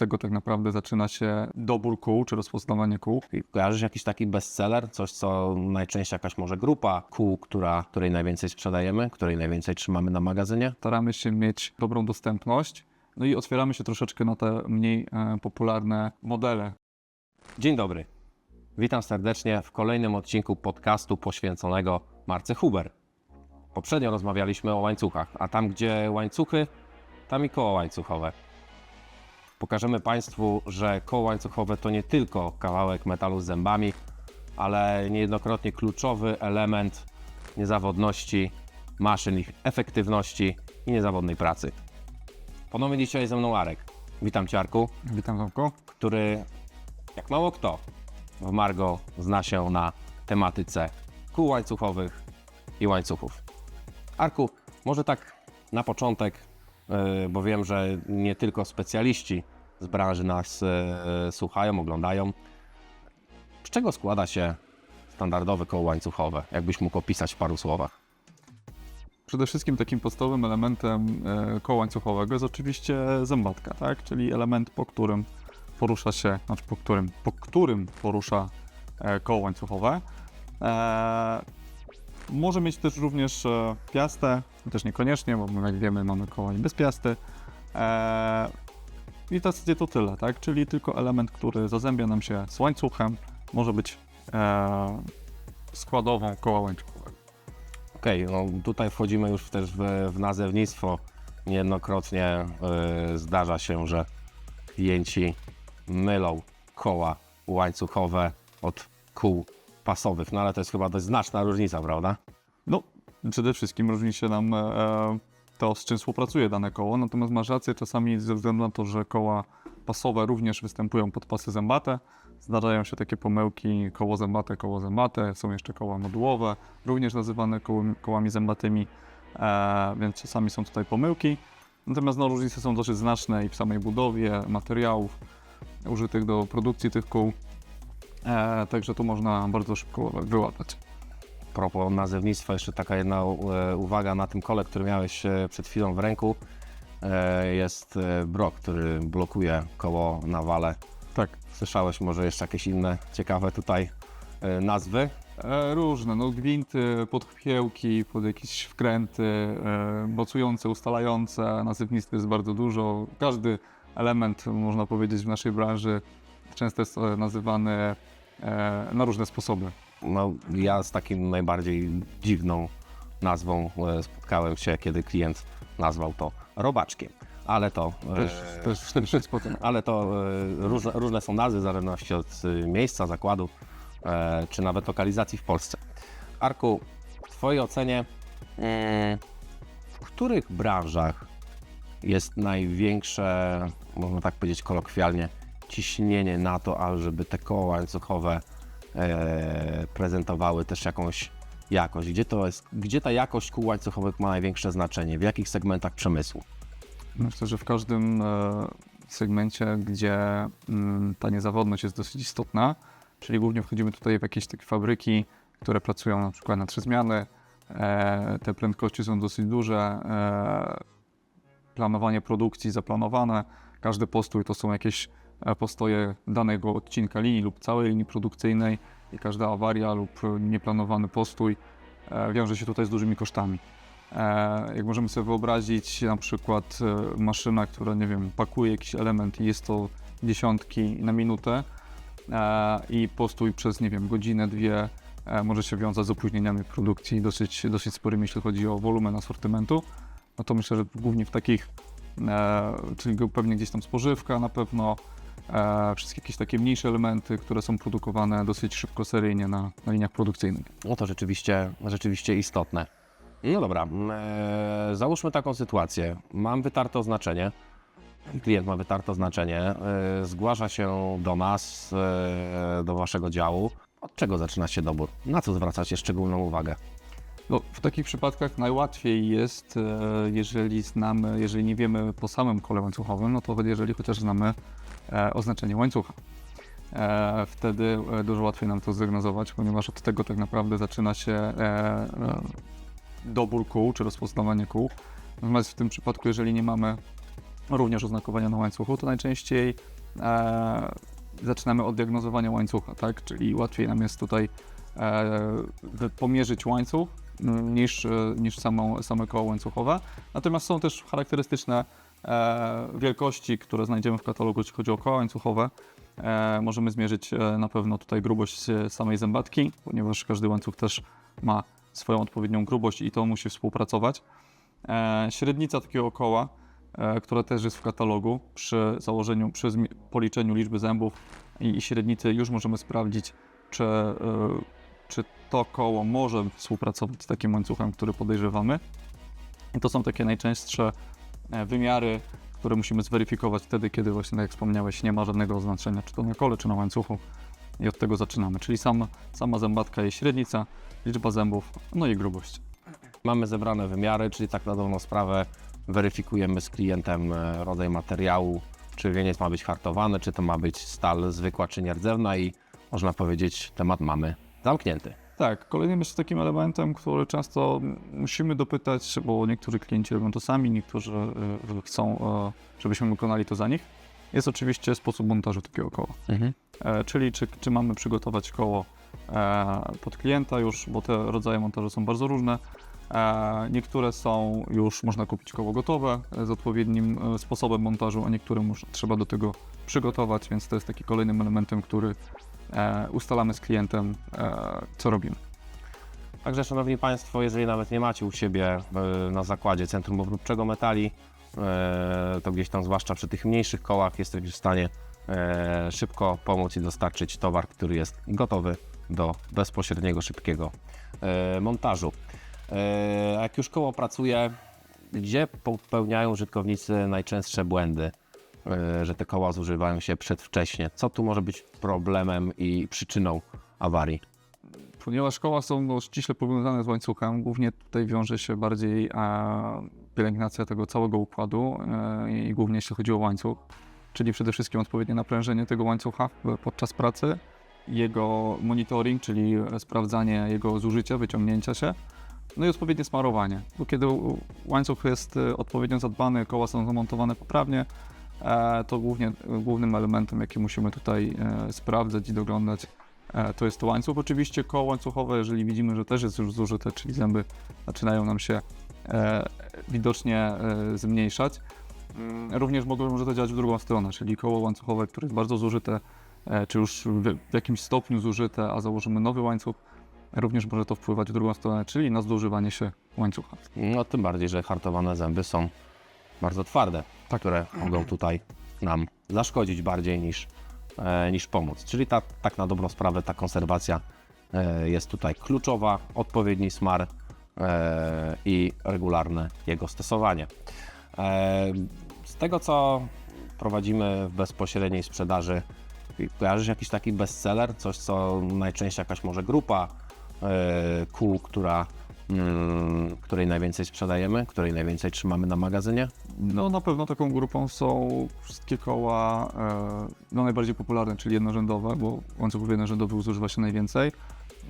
tego tak naprawdę zaczyna się dobór kół, czy rozpoznawanie kół. I Kojarzysz jakiś taki bestseller, coś co najczęściej jakaś może grupa kół, która, której najwięcej sprzedajemy, której najwięcej trzymamy na magazynie? Staramy się mieć dobrą dostępność, no i otwieramy się troszeczkę na te mniej e, popularne modele. Dzień dobry. Witam serdecznie w kolejnym odcinku podcastu poświęconego marce Huber. Poprzednio rozmawialiśmy o łańcuchach, a tam gdzie łańcuchy, tam i koło łańcuchowe. Pokażemy Państwu, że koło łańcuchowe to nie tylko kawałek metalu z zębami, ale niejednokrotnie kluczowy element niezawodności maszyn, ich efektywności i niezawodnej pracy. Ponownie dzisiaj ze mną Arek. Witam Cię Arku Witam Tomku. który jak mało kto w Margo zna się na tematyce kół łańcuchowych i łańcuchów. Arku, może tak na początek, bo wiem, że nie tylko specjaliści z branży nas yy, słuchają, oglądają. Z czego składa się standardowe koło łańcuchowe? Jakbyś mógł opisać w paru słowach? Przede wszystkim takim podstawowym elementem e, koła łańcuchowego jest oczywiście zębatka, tak? czyli element, po którym porusza się, znaczy po którym, po którym porusza e, koło łańcuchowe. Może mieć też również e, piastę, też niekoniecznie, bo jak wiemy mamy koła bez piasty. E, I w zasadzie to tyle, tak? czyli tylko element, który zazębia nam się z łańcuchem, może być e, składową koła łańcuchowego. Okej, no tutaj wchodzimy już też w, w nazewnictwo. Niejednokrotnie zdarza się, że klienci mylą koła łańcuchowe od kół pasowych, no ale to jest chyba dość znaczna różnica, prawda? No, przede wszystkim różni się nam e, to, z czym współpracuje dane koło, natomiast masz rację, czasami ze względu na to, że koła pasowe również występują pod pasy zębate, zdarzają się takie pomyłki koło zębate, koło zębate, są jeszcze koła modułowe, również nazywane kołami, kołami zębatymi, e, więc czasami są tutaj pomyłki. Natomiast no, różnice są dosyć znaczne i w samej budowie materiałów użytych do produkcji tych kół, e, także to można bardzo szybko wyłapać. propos nazewnictwa, jeszcze taka jedna e, uwaga na tym kole, który miałeś e, przed chwilą w ręku. E, jest e, brok, który blokuje koło na wale. Tak. Słyszałeś może jeszcze jakieś inne ciekawe tutaj e, nazwy? E, różne, no gwinty, podchwiełki, pod jakieś wkręty, e, mocujące, ustalające, nazewnictw jest bardzo dużo. Każdy element, można powiedzieć, w naszej branży często jest e, nazywany na różne sposoby. No, ja z takim najbardziej dziwną nazwą e, spotkałem się, kiedy klient nazwał to robaczkiem. Ale to, Też, e, też, też, też potem. ale to e, różne, różne są nazwy w zależności od e, miejsca, zakładu, e, czy nawet lokalizacji w Polsce. Arku, w Twojej ocenie, w których branżach jest największe, można tak powiedzieć kolokwialnie, ciśnienie na to, ażeby te koła łańcuchowe e, prezentowały też jakąś jakość? Gdzie, to jest, gdzie ta jakość kół łańcuchowych ma największe znaczenie? W jakich segmentach przemysłu? Myślę, że w każdym e, segmencie, gdzie mm, ta niezawodność jest dosyć istotna, czyli głównie wchodzimy tutaj w jakieś takie fabryki, które pracują na przykład na trzy zmiany, e, te prędkości są dosyć duże, e, planowanie produkcji zaplanowane, każdy postój to są jakieś postoje danego odcinka linii lub całej linii produkcyjnej i każda awaria lub e, nieplanowany postój e, wiąże się tutaj z dużymi kosztami. E, Jak możemy sobie wyobrazić, na przykład e, maszyna, która, nie wiem, pakuje jakiś element i jest to dziesiątki na minutę e, i postój przez, nie wiem, godzinę, dwie e, może się wiązać z opóźnieniami produkcji dosyć, dosyć sporymi, jeśli chodzi o wolumen asortymentu. No to myślę, że głównie w takich, e, czyli pewnie gdzieś tam spożywka na pewno, e, wszystkie jakieś takie mniejsze elementy, które są produkowane dosyć szybko seryjnie na, na liniach produkcyjnych. No to rzeczywiście, rzeczywiście istotne. No dobra, mm, e, załóżmy taką sytuację. Mam wytarte oznaczenie, klient ma wytarte oznaczenie, e, zgłasza się do nas, e, do waszego działu. Od czego zaczyna się dobór? Na co zwracacie szczególną uwagę? No, w takich przypadkach najłatwiej jest, e, jeżeli znamy, jeżeli nie wiemy po samym kole łańcuchowym, no to jeżeli chociaż znamy e, oznaczenie łańcucha. E, Wtedy dużo łatwiej nam to zdiagnozować, ponieważ od tego tak naprawdę zaczyna się dobór kół, czy rozpoznawanie kół. Natomiast w tym przypadku, jeżeli nie mamy również oznakowania na łańcuchu, to najczęściej zaczynamy od diagnozowania łańcucha, tak? Czyli łatwiej nam jest tutaj pomierzyć łańcuch niż, niż samą, same koło łańcuchowe. Natomiast są też charakterystyczne e, wielkości, które znajdziemy w katalogu, jeśli chodzi o koła łańcuchowe. E, możemy zmierzyć e, na pewno tutaj grubość samej zębatki, ponieważ każdy łańcuch też ma swoją odpowiednią grubość i to musi współpracować. Średnica takiego koła, która też jest w katalogu, przy założeniu, przy policzeniu liczby zębów i, średnicy już możemy sprawdzić, czy, czy to koło może współpracować z takim łańcuchem, który podejrzewamy. I to są takie najczęstsze e, wymiary, które musimy zweryfikować wtedy, kiedy właśnie, tak jak wspomniałeś, nie ma żadnego oznaczenia, czy to na kole, czy na łańcuchu. I od tego zaczynamy, czyli sam, sama zębatka i średnica, liczba zębów, no i grubość. Mamy zebrane wymiary, czyli tak na dobrą sprawę weryfikujemy z klientem e, rodzaj materiału, czy wieniec ma być hartowany, czy to ma być stal zwykła, czy nierdzewna i można powiedzieć, temat mamy zamknięty. Tak, kolejnym jeszcze takim elementem, który często musimy dopytać, bo niektórzy klienci robią to sami, niektórzy y, chcą, y, żebyśmy wykonali to za nich, jest oczywiście sposób montażu takiego koła. E, czyli czy, czy mamy przygotować koło e, pod klienta już, bo te rodzaje montażu są bardzo różne. E, niektóre są już, można kupić koło gotowe e, z odpowiednim e, sposobem montażu, a niektóre musz, trzeba do tego przygotować, więc to jest taki kolejnym elementem, który e, ustalamy z klientem, e, co robimy. Także, Szanowni Państwo, jeżeli nawet nie macie u siebie e, na zakładzie Centrum Obróbczego Metali, e, to gdzieś tam, zwłaszcza przy tych mniejszych kołach, jesteście w stanie e, szybko pomóc i dostarczyć towar, który jest gotowy do bezpośredniego, szybkiego e, montażu. E, Jak już koło pracuje, gdzie popełniają użytkownicy najczęstsze błędy, e, że te koła zużywają się przedwcześnie? Co tu może być problemem i przyczyną awarii? Ponieważ koła są no, ściśle powiązane z łańcuchem, głównie tutaj wiąże się bardziej e, pielęgnacja tego całego układu e, i głównie jeśli chodzi o łańcuch, czyli przede wszystkim odpowiednie naprężenie tego łańcucha podczas pracy, jego monitoring, czyli sprawdzanie jego zużycia, wyciągnięcia się, no i odpowiednie smarowanie. Bo kiedy łańcuch jest e, odpowiednio zadbany, koła są zamontowane poprawnie, e, to głównie, głównym elementem, jaki musimy tutaj e, sprawdzać i doglądać, E, to jest to łańcuch. Oczywiście koło łańcuchowe, jeżeli widzimy, że też jest już zużyte, czyli zęby zaczynają nam się e, widocznie e, zmniejszać. Mm, Również mogą może to działać w drugą stronę, czyli koło łańcuchowe, które jest bardzo zużyte, e, czy już w jakimś stopniu zużyte, a założymy nowy łańcuch, również może to wpływać w drugą stronę, czyli na zużywanie się łańcucha. No tym bardziej, że hartowane zęby są bardzo twarde, które mogą tutaj nam zaszkodzić bardziej niż, e, niż pomóc. Czyli ta, tak na dobrą sprawę ta konserwacja e, jest tutaj kluczowa, odpowiedni smar e, i regularne jego stosowanie. Z tego co prowadzimy w bezpośredniej sprzedaży, kojarzysz jakiś taki bestseller, coś co najczęściej jakaś może grupa kół, która której najwięcej sprzedajemy, której najwięcej trzymamy na magazynie. No na pewno taką grupą są wszystkie koła e, no, najbardziej popularne, czyli jednorzędowe, bo łańcuchów jednorzędowych zużywa się najwięcej.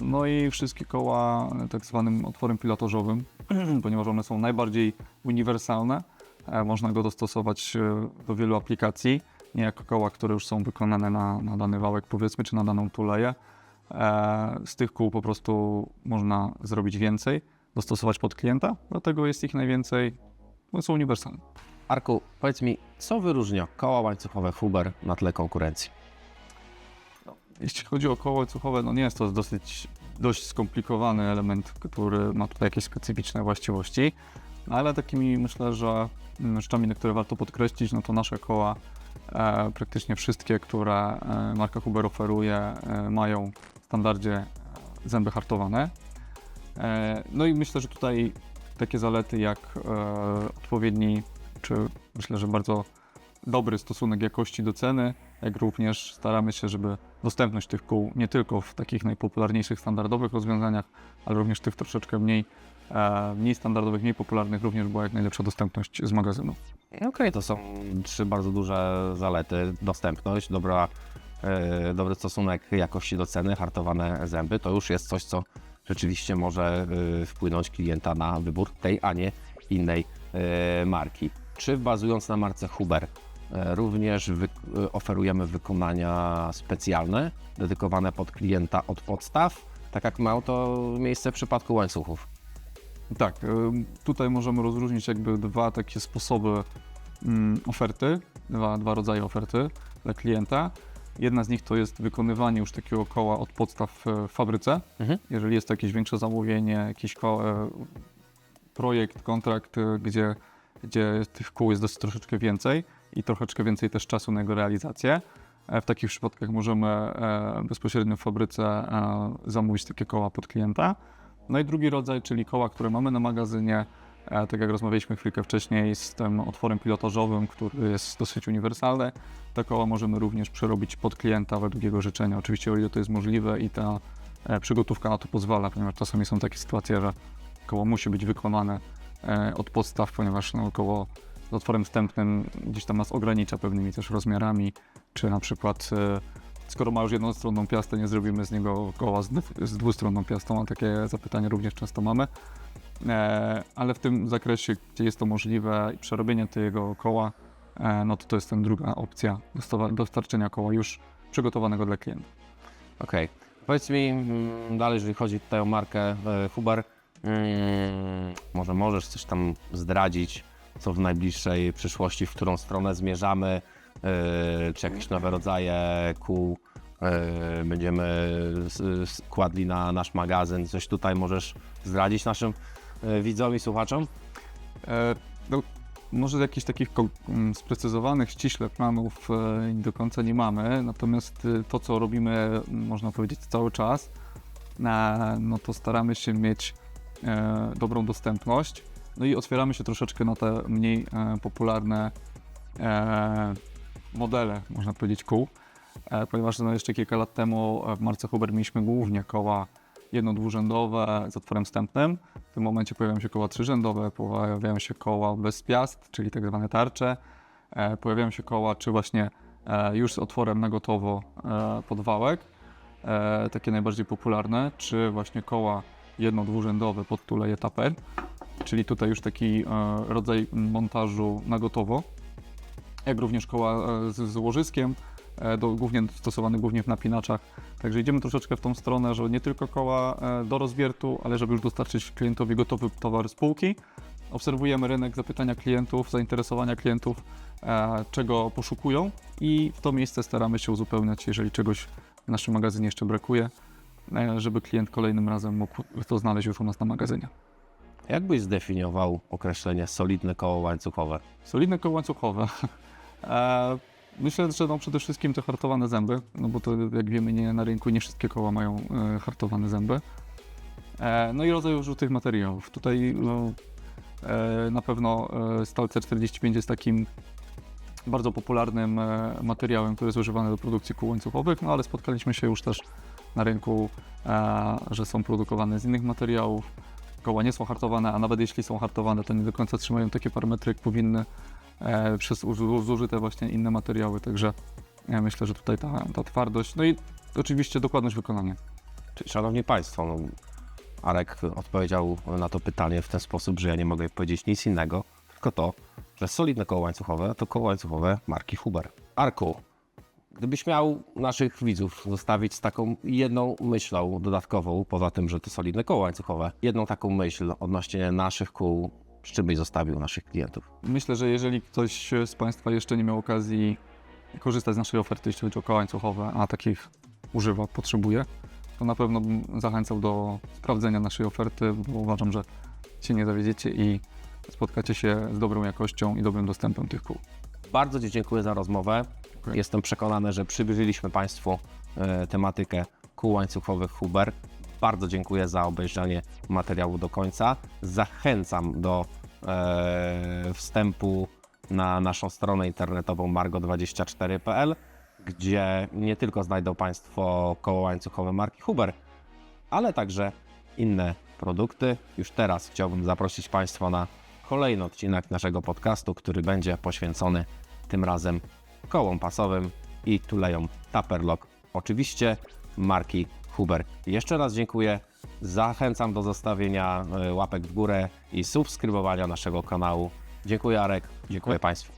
No i wszystkie koła e, tak zwanym otworem pilotażowym, ponieważ one są najbardziej uniwersalne. E, można go dostosować do wielu aplikacji, nie jako koła, które już są wykonane na, na dany wałek powiedzmy, czy na daną tuleję. E, z tych kół po prostu można zrobić więcej, dostosować pod klienta, dlatego jest ich najwięcej, bo są uniwersalne. Arku, powiedz mi, co wyróżnia koła łańcuchowe Huber na tle konkurencji? Jeśli chodzi o koło łańcuchowe, no nie jest to dosyć dość skomplikowany element, który ma tutaj jakieś specyficzne właściwości, no ale takimi myślę, że mm, rzeczami, które warto podkreślić, no to nasze koła, e, praktycznie wszystkie, które e, marka Huber oferuje, e, mają standardzie zęby hartowane. E, no i myślę, że tutaj takie zalety jak e, odpowiedni, czy myślę, że bardzo dobry stosunek jakości do ceny, jak również staramy się, żeby dostępność tych kół nie tylko w takich najpopularniejszych standardowych rozwiązaniach, ale również tych troszeczkę mniej, e, mniej standardowych, mniej popularnych również była jak najlepsza dostępność z magazynu. Okej, to są trzy bardzo duże zalety. Dostępność, dobra, dobry stosunek jakości do ceny, hartowane zęby. To już jest coś, co rzeczywiście może e, wpłynąć klienta na wybór tej, a nie innej e, marki. czy bazując na marce Huber, e, również wy, e, oferujemy wykonania specjalne, dedykowane pod klienta od podstaw, tak jak miało to miejsce w przypadku łańcuchów. Tak, tutaj możemy rozróżnić jakby dwa takie sposoby mm, oferty, dwa, dwa rodzaje oferty dla klienta. Jedna z nich to jest wykonywanie już takiego koła od podstaw e, w fabryce. Mhm. Jeżeli jest to jakieś większe zamówienie, jakiś e, projekt, kontrakt, e, gdzie, gdzie tych kół jest dosyć troszeczkę więcej i troszeczkę więcej też czasu na jego realizację. W takich przypadkach możemy bezpośrednio w fabryce zamówić takie koła pod klienta. No i drugi rodzaj, czyli koła, które mamy na magazynie, tak jak rozmawialiśmy chwilkę wcześniej z tym otworem pilotażowym, który jest dosyć uniwersalny, te koła możemy również przerobić pod klienta według jego życzenia. Oczywiście o ile to jest możliwe i ta e, przygotówka na to pozwala, ponieważ czasami są takie sytuacje, że koło musi być wykonane e, od podstaw, ponieważ no, koło z otworem wstępnym gdzieś tam nas ogranicza pewnymi też rozmiarami, czy na przykład e, skoro ma już jednostronną piastę, nie zrobimy z niego koła z, dwu- z dwustronną piastą, a takie zapytania również często mamy. E, ale w tym zakresie, gdzie jest to możliwe i przerobienie tego koła, e, no to to jest ten druga opcja dostarczenia koła już przygotowanego dla klienta. Okej. Powiedz mi mm, dalej, jeżeli chodzi tutaj o markę e, Huber, mm, może możesz coś tam zdradzić, co w najbliższej przyszłości, w którą stronę zmierzamy, czy jakieś nowe rodzaje kół będziemy kładli na nasz magazyn, coś tutaj możesz zdradzić naszym widzom i słuchaczom? E, no, może jakichś takich ko- m, sprecyzowanych ściśle planów e, do końca nie mamy, natomiast e, to, co robimy, można powiedzieć, cały czas, e, no to staramy się mieć e, dobrą dostępność, no i otwieramy się troszeczkę na te mniej e, popularne e, modele, można powiedzieć, kół, e, ponieważ no, jeszcze kilka lat temu e, w marce Huber mieliśmy głównie koła jedno-dwurzędowe z otworem wstępnym, w tym momencie pojawiają się koła trzyrzędowe, pojawiają się koła bez piast, czyli tak zwane tarcze. E, pojawiają się koła, czy właśnie e, już z otworem na gotowo e, pod wałek, e, takie najbardziej popularne, czy właśnie koła jedno-dwurzędowe pod tuleje taper, czyli tutaj już taki e, rodzaj montażu na gotowo, jak również koła e, z, z łożyskiem, e, do, głównie stosowany głównie w napinaczach. Także idziemy troszeczkę w tą stronę, że nie tylko koła e, do rozwiertu, ale żeby już dostarczyć klientowi gotowy towar z półki. Obserwujemy rynek, zapytania klientów, zainteresowania klientów, e, czego poszukują i w to miejsce staramy się uzupełniać, jeżeli czegoś w naszym magazynie jeszcze brakuje, e, żeby klient kolejnym razem mógł to znaleźć już u nas na magazynie. Jak byś zdefiniował określenie solidne koło łańcuchowe? Solidne koło łańcuchowe. Myślę, że no przede wszystkim te hartowane zęby, no bo to jak wiemy nie, na rynku nie wszystkie koła mają e, hartowane zęby. E, no i rodzaj użytych materiałów. Tutaj no, e, na pewno e, stal C45 jest takim bardzo popularnym e, materiałem, który jest używany do produkcji kół łańcuchowych, no ale spotkaliśmy się już też na rynku, e, że są produkowane z innych materiałów. Koła nie są hartowane, a nawet jeśli są hartowane, to nie do końca trzymają takie parametry, jak powinny przez uży- zużyte właśnie inne materiały, także ja myślę, że tutaj ta, ta twardość, no i oczywiście dokładność wykonania. Szanowni Państwo, no, Arek odpowiedział na to pytanie w ten sposób, że ja nie mogę powiedzieć nic innego, tylko to, że solidne koło łańcuchowe to koło łańcuchowe marki Huber. Arku, gdybyś miał naszych widzów zostawić z taką jedną myślą dodatkową, poza tym, że to solidne koło łańcuchowe, jedną taką myśl odnośnie naszych kół, z czym byś zostawił naszych klientów? Myślę, że jeżeli ktoś z Państwa jeszcze nie miał okazji korzystać z naszej oferty, jeśli chodzi o koła łańcuchowe, a takich używa, potrzebuje, to na pewno bym zachęcał do sprawdzenia naszej oferty, bo uważam, że się nie zawiedziecie i spotkacie się z dobrą jakością i dobrym dostępem tych kół. Bardzo Ci dziękuję za rozmowę. Jestem przekonany, że przybliżyliśmy Państwu e, tematykę kół łańcuchowych Huber. Bardzo dziękuję za obejrzenie materiału do końca. Zachęcam do e, wstępu na naszą stronę internetową margo24.pl, gdzie nie tylko znajdą Państwo koło łańcuchowe marki Huber, ale także inne produkty. Już teraz chciałbym zaprosić Państwa na kolejny odcinek naszego podcastu, który będzie poświęcony tym razem kołom pasowym i tulejom Tupperlock. Oczywiście marki Huber. Jeszcze raz dziękuję. Zachęcam do zostawienia e, łapek w górę i subskrybowania naszego kanału Dziękuję Arek, dziękuję Państwu.